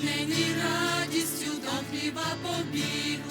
сповнені радістю до хліба побігли,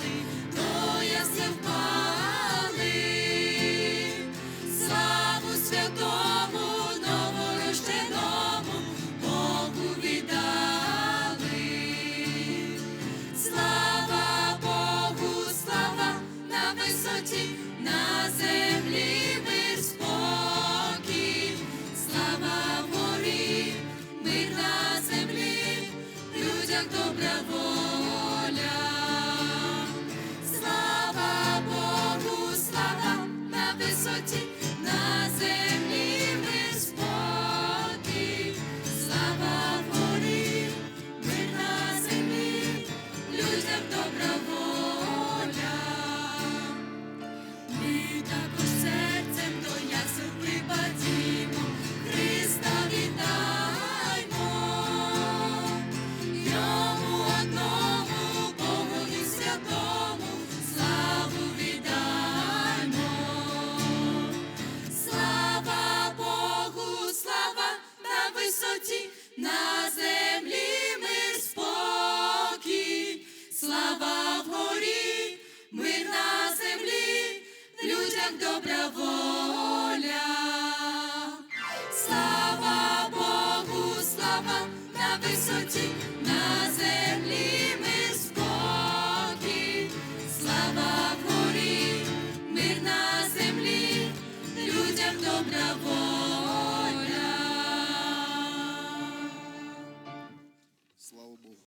слава вгорі, мир на землі, людям добра воля. слава Богу, слава на висоті, на землі ми спокій, слава вгорі, мир на землі, людям людях добра воля.